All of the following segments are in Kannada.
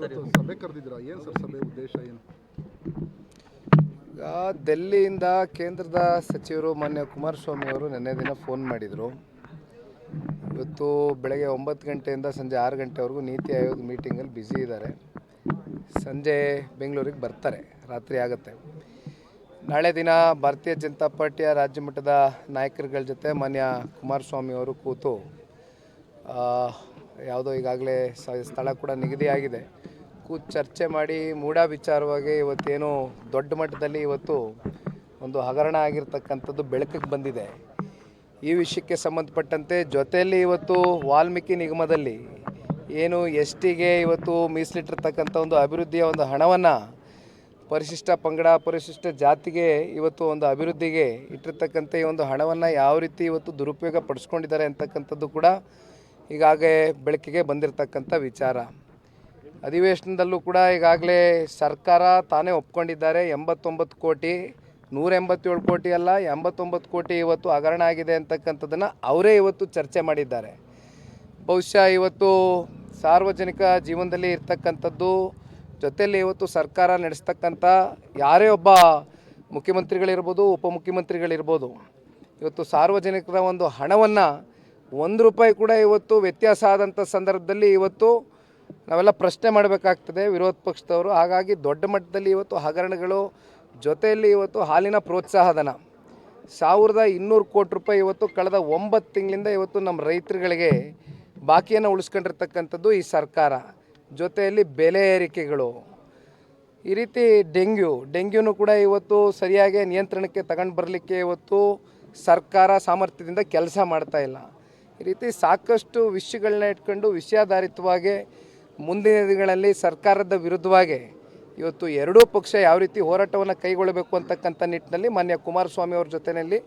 ಸರ್ ಇವತ್ತು ಸಭೆ ಕರೆದಿದ್ದೀರಾ? ಏನು ಸರ್ ಸಭೆ ಉದ್ದೇಶ ಏನು? ಈಗ ದೆಲ್ಲಿಯಿಂದ ಕೇಂದ್ರದ ಸಚಿವರು ಮಾನ್ಯ ಕುಮಾರಸ್ವಾಮಿ ಅವರು ನಿನ್ನೆ ದಿನ ಫೋನ್ ಮಾಡಿದರು. ಇವತ್ತು ಬೆಳಗ್ಗೆ ಒಂಬತ್ತು ಗಂಟೆಯಿಂದ ಸಂಜೆ ಆರು ಗಂಟೆವರೆಗೂ ನೀತಿ ಆಯೋಗ ಮೀಟಿಂಗಲ್ಲಿ ಬ್ಯುಸಿ ಇದ್ದಾರೆ. ಸಂಜೆ ಬೆಂಗಳೂರಿಗೆ ಬರ್ತಾರೆ. ರಾತ್ರಿ ಆಗುತ್ತೆ. ನಾಳೆ ದಿನ ಭಾರತೀಯ ಜನತಾ ಪಾರ್ಟಿಯ ರಾಜ್ಯ ಮಟ್ಟದ ನಾಯಕರುಗಳ ಜೊತೆ ಮಾನ್ಯ ಕುಮಾರಸ್ವಾಮಿ ಅವರು ಕೂತು ಯಾವುದೋ ಈಗಾಗಲೇ ಸ್ಥಳ ಕೂಡ ನಿಗದಿಯಾಗಿದೆ. ಕೂತು ಚರ್ಚೆ ಮಾಡಿ ಮೂಡ ವಿಚಾರವಾಗಿ ಇವತ್ತೇನು ದೊಡ್ಡ ಮಟ್ಟದಲ್ಲಿ ಇವತ್ತು ಒಂದು ಹಗರಣ ಆಗಿರ್ತಕ್ಕಂಥದ್ದು ಬೆಳಕಿಗೆ ಬಂದಿದೆ. ಈ ವಿಷಯಕ್ಕೆ ಸಂಬಂಧಪಟ್ಟಂತೆ ಜೊತೆಯಲ್ಲಿ ಇವತ್ತು ವಾಲ್ಮೀಕಿ ನಿಗಮದಲ್ಲಿ ಏನು ಎಸ್ ಟಿಗೆ ಇವತ್ತು ಮೀಸಲಿಟ್ಟಿರ್ತಕ್ಕಂಥ ಒಂದು ಅಭಿವೃದ್ಧಿಯ ಒಂದು ಹಣವನ್ನು ಪರಿಶಿಷ್ಟ ಪಂಗಡ, ಪರಿಶಿಷ್ಟ ಜಾತಿಗೆ ಇವತ್ತು ಒಂದು ಅಭಿವೃದ್ಧಿಗೆ ಇಟ್ಟಿರ್ತಕ್ಕಂಥ ಈ ಒಂದು ಹಣವನ್ನು ಯಾವ ರೀತಿ ಇವತ್ತು ದುರುಪಯೋಗ ಪಡಿಸ್ಕೊಂಡಿದ್ದಾರೆ ಅಂತಕ್ಕಂಥದ್ದು ಕೂಡ ಈಗಾಗಲೇ ಬೆಳಕಿಗೆ ಬಂದಿರತಕ್ಕಂಥ ವಿಚಾರ. ಅಧಿವೇಶನದಲ್ಲೂ ಕೂಡ ಈಗಾಗಲೇ ಸರ್ಕಾರ ತಾನೇ ಒಪ್ಕೊಂಡಿದ್ದಾರೆ. ಎಂಬತ್ತೊಂಬತ್ತು ಕೋಟಿ ನೂರ ಎಂಬತ್ತೇಳು ಕೋಟಿ ಅಲ್ಲ, ಎಂಬತ್ತೊಂಬತ್ತು ಕೋಟಿ ಇವತ್ತು ಹಗರಣ ಆಗಿದೆ ಅಂತಕ್ಕಂಥದ್ದನ್ನು ಅವರೇ ಇವತ್ತು ಚರ್ಚೆ ಮಾಡಿದ್ದಾರೆ. ಬಹುಶಃ ಇವತ್ತು ಸಾರ್ವಜನಿಕ ಜೀವನದಲ್ಲಿ ಇರ್ತಕ್ಕಂಥದ್ದು, ಜೊತೆಯಲ್ಲಿ ಇವತ್ತು ಸರ್ಕಾರ ನಡೆಸ್ತಕ್ಕಂಥ ಯಾರೇ ಒಬ್ಬ ಮುಖ್ಯಮಂತ್ರಿಗಳಿರ್ಬೋದು, ಉಪಮುಖ್ಯಮಂತ್ರಿಗಳಿರ್ಬೋದು, ಇವತ್ತು ಸಾರ್ವಜನಿಕರ ಒಂದು ಹಣವನ್ನು ಒಂದು ರೂಪಾಯಿ ಕೂಡ ಇವತ್ತು ವ್ಯತ್ಯಾಸ ಆದಂಥ ಸಂದರ್ಭದಲ್ಲಿ ಇವತ್ತು ನಾವೆಲ್ಲ ಪ್ರಶ್ನೆ ಮಾಡಬೇಕಾಗ್ತದೆ ವಿರೋಧ ಪಕ್ಷದವರು. ಹಾಗಾಗಿ ದೊಡ್ಡ ಮಟ್ಟದಲ್ಲಿ ಇವತ್ತು ಹಗರಣಗಳು, ಜೊತೆಯಲ್ಲಿ ಇವತ್ತು ಹಾಲಿನ ಪ್ರೋತ್ಸಾಹಧನ. ಸಾವಿರದ ಇನ್ನೂರು ಕೋಟಿ ರೂಪಾಯಿ ಇವತ್ತು ಕಳೆದ ಒಂಬತ್ತು ತಿಂಗಳಿಂದ ಇವತ್ತು ನಮ್ಮ ರೈತರುಗಳಿಗೆ ಬಾಕಿಯನ್ನು ಉಳಿಸ್ಕೊಂಡಿರ್ತಕ್ಕಂಥದ್ದು ಈ ಸರ್ಕಾರ. ಜೊತೆಯಲ್ಲಿ ಬೆಲೆ ಏರಿಕೆಗಳು. ಈ ರೀತಿ ಡೆಂಗ್ಯೂ, ಡೆಂಗ್ಯೂನು ಕೂಡ ಇವತ್ತು ಸರಿಯಾಗಿ ನಿಯಂತ್ರಣಕ್ಕೆ ತಗೊಂಡು ಬರಲಿಕ್ಕೆ ಇವತ್ತು ಸರ್ಕಾರ ಸಾಮರ್ಥ್ಯದಿಂದ ಕೆಲಸ ಮಾಡ್ತಾ ಇಲ್ಲ. ಈ ರೀತಿ ಸಾಕಷ್ಟು ವಿಷಯಗಳನ್ನ ಇಟ್ಕೊಂಡು ವಿಷಯಾಧಾರಿತವಾಗಿ ಮುಂದಿನ ದಿನಗಳಲ್ಲಿ ಸರ್ಕಾರದ ವಿರುದ್ಧವಾಗಿ ಇವತ್ತು ಎರಡೂ ಪಕ್ಷ ಯಾವ ರೀತಿ ಹೋರಾಟವನ್ನು ಕೈಗೊಳ್ಳಬೇಕು ಅಂತಕ್ಕಂಥ ನಿಟ್ಟಿನಲ್ಲಿ ಮಾನ್ಯ ಕುಮಾರಸ್ವಾಮಿ ಅವ್ರ ಜೊತೆಯಲ್ಲಿ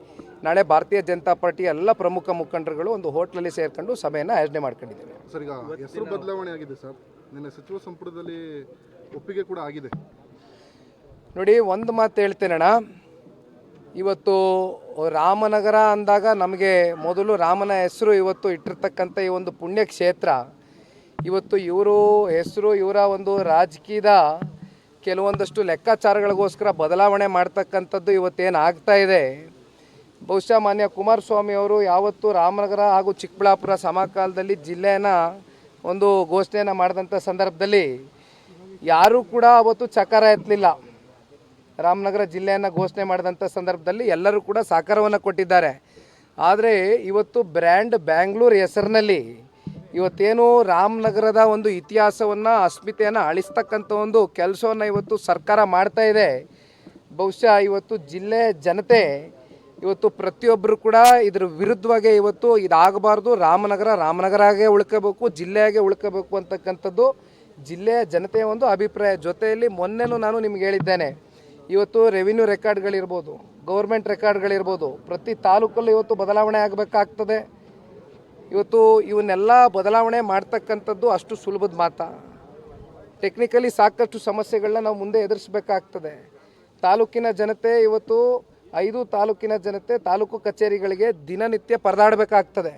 ನಾಳೆ ಭಾರತೀಯ ಜನತಾ ಪಾರ್ಟಿ ಎಲ್ಲ ಪ್ರಮುಖ ಮುಖಂಡರುಗಳು ಒಂದು ಹೋಟ್ಲಲ್ಲಿ ಸೇರ್ಕೊಂಡು ಸಭೆಯನ್ನು ಆಯೋಜನೆ ಮಾಡ್ಕೊಂಡಿದ್ದೇವೆ. ಸರ್ ಈಗ ಹೆಸರು ಬದಲಾವಣೆ ಆಗಿದೆ ಸರ್. ನಿನ್ನೆ ಸಚಿವ ಸಂಪುಟದಲ್ಲಿ ಒಪ್ಪಿಗೆ ಕೂಡ ಆಗಿದೆ. ನೋಡಿ ಒಂದು ಮಾತು ಹೇಳ್ತೇನಣ್ಣ ಇವತ್ತು ರಾಮನಗರ ಅಂದಾಗ ನಮಗೆ ಮೊದಲು ರಾಮನ ಹೆಸರು ಇವತ್ತು ಇಟ್ಟಿರ್ತಕ್ಕಂಥ ಈ ಒಂದು ಪುಣ್ಯ ಕ್ಷೇತ್ರ ಇವತ್ತು ಇವರು ಹೆಸರು, ಇವರ ಒಂದು ರಾಜಕೀಯದ ಕೆಲವೊಂದಷ್ಟು ಲೆಕ್ಕಾಚಾರಗಳಿಗೋಸ್ಕರ ಬದಲಾವಣೆ ಮಾಡ್ತಕ್ಕಂಥದ್ದು ಇವತ್ತೇನು ಆಗ್ತಾ ಇದೆ. ಬಹುಶಃ ಮಾನ್ಯ ಕುಮಾರಸ್ವಾಮಿ ಅವರು ಯಾವತ್ತು ರಾಮನಗರ ಹಾಗೂ ಚಿಕ್ಕಬಳ್ಳಾಪುರ ಸಮಕಾಲದಲ್ಲಿ ಜಿಲ್ಲೆಯನ್ನು ಒಂದು ಘೋಷಣೆಯನ್ನು ಮಾಡಿದಂಥ ಸಂದರ್ಭದಲ್ಲಿ ಯಾರೂ ಕೂಡ ಅವತ್ತು ಚಕಾರ ಎತ್ತಲಿಲ್ಲ. ರಾಮನಗರ ಜಿಲ್ಲೆಯನ್ನು ಘೋಷಣೆ ಮಾಡಿದಂಥ ಸಂದರ್ಭದಲ್ಲಿ ಎಲ್ಲರೂ ಕೂಡ ಸಹಕಾರವನ್ನು ಕೊಟ್ಟಿದ್ದಾರೆ. ಆದರೆ ಇವತ್ತು ಬ್ರ್ಯಾಂಡ್ ಬ್ಯಾಂಗ್ಳೂರು ಹೆಸರಿನಲ್ಲಿ ಇವತ್ತೇನು ರಾಮನಗರದ ಒಂದು ಇತಿಹಾಸವನ್ನು, ಅಸ್ಮಿತೆಯನ್ನು ಅಳಿಸ್ತಕ್ಕಂಥ ಒಂದು ಕೆಲಸವನ್ನು ಇವತ್ತು ಸರ್ಕಾರ ಮಾಡ್ತಾ ಇದೆ. ಬಹುಶಃ ಇವತ್ತು ಜಿಲ್ಲೆ ಜನತೆ, ಇವತ್ತು ಪ್ರತಿಯೊಬ್ಬರು ಕೂಡ ಇದ್ರ ವಿರುದ್ಧವಾಗಿ ಇವತ್ತು ಇದಾಗಬಾರ್ದು. ರಾಮನಗರ ರಾಮನಗರ ಆಗೇ ಉಳ್ಕೋಬೇಕು, ಜಿಲ್ಲೆಯಾಗೆ ಉಳ್ಕೋಬೇಕು ಅಂತಕ್ಕಂಥದ್ದು ಜಿಲ್ಲೆಯ ಜನತೆಯ ಒಂದು ಅಭಿಪ್ರಾಯ. ಜೊತೆಯಲ್ಲಿ ಮೊನ್ನೆನೂ ನಾನು ನಿಮ್ಗೆ ಹೇಳಿದ್ದೇನೆ, ಇವತ್ತು ರೆವಿನ್ಯೂ ರೆಕಾರ್ಡ್ಗಳಿರ್ಬೋದು ಗೌರ್ಮೆಂಟ್ ರೆಕಾರ್ಡ್ಗಳಿರ್ಬೋದು ಪ್ರತಿ ತಾಲೂಕಲ್ಲೂ ಇವತ್ತು ಬದಲಾವಣೆ ಆಗಬೇಕಾಗ್ತದೆ. ಇವತ್ತು ಇವನ್ನೆಲ್ಲ ಬದಲಾವಣೆ ಮಾಡ್ತಕ್ಕಂಥದ್ದು ಅಷ್ಟು ಸುಲಭದ ಮಾತಾ. ಟೆಕ್ನಿಕಲಿ ಸಾಕಷ್ಟು ಸಮಸ್ಯೆಗಳನ್ನ ನಾವು ಮುಂದೆ ಎದುರಿಸಬೇಕಾಗ್ತದೆ. ತಾಲೂಕಿನ ಜನತೆ ಇವತ್ತು ಐದು ತಾಲೂಕಿನ ಜನತೆ ತಾಲೂಕು ಕಚೇರಿಗಳಿಗೆ ದಿನನಿತ್ಯ ಪರದಾಡಬೇಕಾಗ್ತದೆ.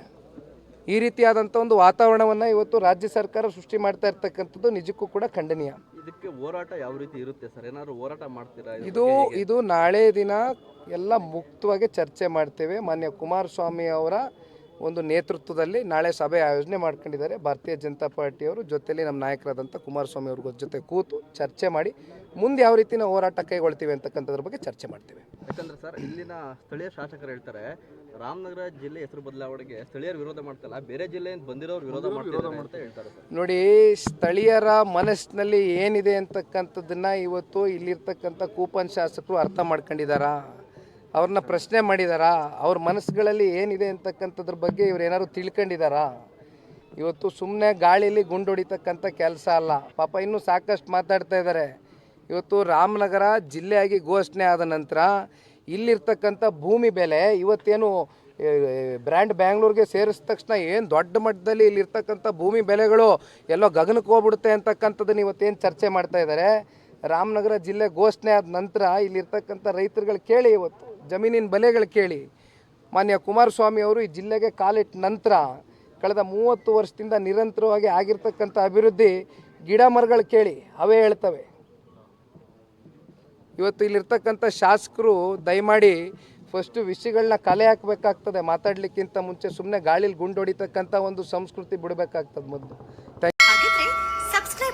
ಈ ರೀತಿಯಾದಂಥ ಒಂದು ವಾತಾವರಣವನ್ನು ಇವತ್ತು ರಾಜ್ಯ ಸರ್ಕಾರ ಸೃಷ್ಟಿ ಮಾಡ್ತಾ ಇರ್ತಕ್ಕಂಥದ್ದು ನಿಜಕ್ಕೂ ಕೂಡ ಖಂಡನೀಯ. ಇದಕ್ಕೆ ಹೋರಾಟ ಯಾವ ರೀತಿ ಇರುತ್ತೆ ಸರ್? ಏನಾದರೂ ಹೋರಾಟ ಮಾಡ್ತೀರಾ ಇದು ಇದು ನಾಳೆ ದಿನ ಎಲ್ಲ ಮುಕ್ತವಾಗಿ ಚರ್ಚೆ ಮಾಡ್ತೇವೆ. ಮಾನ್ಯ ಕುಮಾರಸ್ವಾಮಿ ಅವರ ಒಂದು ನೇತೃತ್ವದಲ್ಲಿ ನಾಳೆ ಸಭೆ ಆಯೋಜನೆ ಮಾಡ್ಕೊಂಡಿದ್ದಾರೆ. ಭಾರತೀಯ ಜನತಾ ಪಾರ್ಟಿಯವರು ಜೊತೆಯಲ್ಲಿ ನಮ್ಮ ನಾಯಕರಾದಂಥ ಕುಮಾರಸ್ವಾಮಿ ಅವ್ರ ಜೊತೆ ಕೂತು ಚರ್ಚೆ ಮಾಡಿ ಮುಂದೆ ಯಾವ ರೀತಿನ ಹೋರಾಟ ಕೈಗೊಳ್ತೀವಿ ಅಂತಕ್ಕಂಥದ್ರ ಬಗ್ಗೆ ಚರ್ಚೆ ಮಾಡ್ತೀವಿ. ಯಾಕಂದ್ರೆ ಸರ್ ಇಲ್ಲಿನ ಸ್ಥಳೀಯ ಶಾಸಕರು ಹೇಳ್ತಾರೆ ರಾಮನಗರ ಜಿಲ್ಲೆ ಹೆಸರು ಬದಲಾವಣೆಗೆ ಸ್ಥಳೀಯರು ವಿರೋಧ ಮಾಡ್ತಲ್ಲ ಬೇರೆ ಜಿಲ್ಲೆಯಿಂದ ಬಂದಿರೋರು ವಿರೋಧ ಮಾಡ್ತಾರೆ ಅಂತ ಹೇಳ್ತಾರೆ ನೋಡಿ ಸ್ಥಳೀಯರ ಮನಸ್ಸಿನಲ್ಲಿ ಏನಿದೆ ಅಂತಕ್ಕಂಥದ್ದನ್ನ ಇವತ್ತು ಇಲ್ಲಿರ್ತಕ್ಕಂಥ ಕೂಪನ್ ಶಾಸಕರು ಅರ್ಥ ಮಾಡ್ಕೊಂಡಿದ್ದಾರಾ? ಅವ್ರನ್ನ ಪ್ರಶ್ನೆ ಮಾಡಿದಾರಾ? ಅವ್ರ ಮನಸ್ಸುಗಳಲ್ಲಿ ಏನಿದೆ ಅಂತಕ್ಕಂಥದ್ರ ಬಗ್ಗೆ ಇವ್ರು ಏನಾದ್ರು ತಿಳ್ಕೊಂಡಿದ್ದಾರಾ ಇವತ್ತು ಸುಮ್ಮನೆ ಗಾಳಿಲಿ ಗುಂಡು ಹೊಡಿತಕ್ಕಂಥ ಕೆಲಸ ಅಲ್ಲ. ಪಾಪ ಇನ್ನೂ ಸಾಕಷ್ಟು ಮಾತಾಡ್ತಾ ಇದ್ದಾರೆ ಇವತ್ತು ರಾಮನಗರ ಜಿಲ್ಲೆಯಾಗಿ ಘೋಷಣೆ ಆದ ನಂತರ ಇಲ್ಲಿರ್ತಕ್ಕಂಥ ಭೂಮಿ ಬೆಲೆ ಇವತ್ತೇನು ಬ್ರ್ಯಾಂಡ್ ಬ್ಯಾಂಗ್ಳೂರಿಗೆ ಸೇರಿಸಿದ ತಕ್ಷಣ ಏನು ದೊಡ್ಡ ಮಟ್ಟದಲ್ಲಿ ಇಲ್ಲಿರ್ತಕ್ಕಂಥ ಭೂಮಿ ಬೆಲೆಗಳು ಎಲ್ಲೋ ಗಗನಕ್ಕೆ ಹೋಗ್ಬಿಡುತ್ತೆ ಅಂತಕ್ಕಂಥದ್ದನ್ನು ಇವತ್ತೇನು ಚರ್ಚೆ ಮಾಡ್ತಾ ಇದ್ದಾರೆ ರಾಮನಗರ ಜಿಲ್ಲೆ ಘೋಷಣೆ ಆದ ನಂತರ ಇಲ್ಲಿರ್ತಕ್ಕಂಥ ರೈತರುಗಳು ಕೇಳಿ ಇವತ್ತು, ಜಮೀನಿನ ಬೆಲೆಗಳು ಕೇಳಿ. ಮಾನ್ಯ ಕುಮಾರಸ್ವಾಮಿ ಅವರು ಈ ಜಿಲ್ಲೆಗೆ ಕಾಲಿಟ್ಟ ನಂತರ ಕಳೆದ ಮೂವತ್ತು ವರ್ಷದಿಂದ ನಿರಂತರವಾಗಿ ಆಗಿರ್ತಕ್ಕಂಥ ಅಭಿವೃದ್ಧಿ ಗಿಡ ಮರಗಳು ಕೇಳಿ, ಅವೇ ಹೇಳ್ತವೆ. ಇವತ್ತು ಇಲ್ಲಿರ್ತಕ್ಕಂಥ ಶಾಸಕರು ದಯಮಾಡಿ ಫಸ್ಟು ವಿಷಯಗಳನ್ನ ಕಲೆ ಹಾಕಬೇಕಾಗ್ತದೆ, ಮಾತಾಡಲಿಕ್ಕಿಂತ ಮುಂಚೆ ಸುಮ್ಮನೆ ಗಾಳಿಲಿ ಗುಂಡೊಡಿತಕ್ಕಂಥ ಒಂದು ಸಂಸ್ಕೃತಿ ಬಿಡಬೇಕಾಗ್ತದೆ ಮೊದಲು.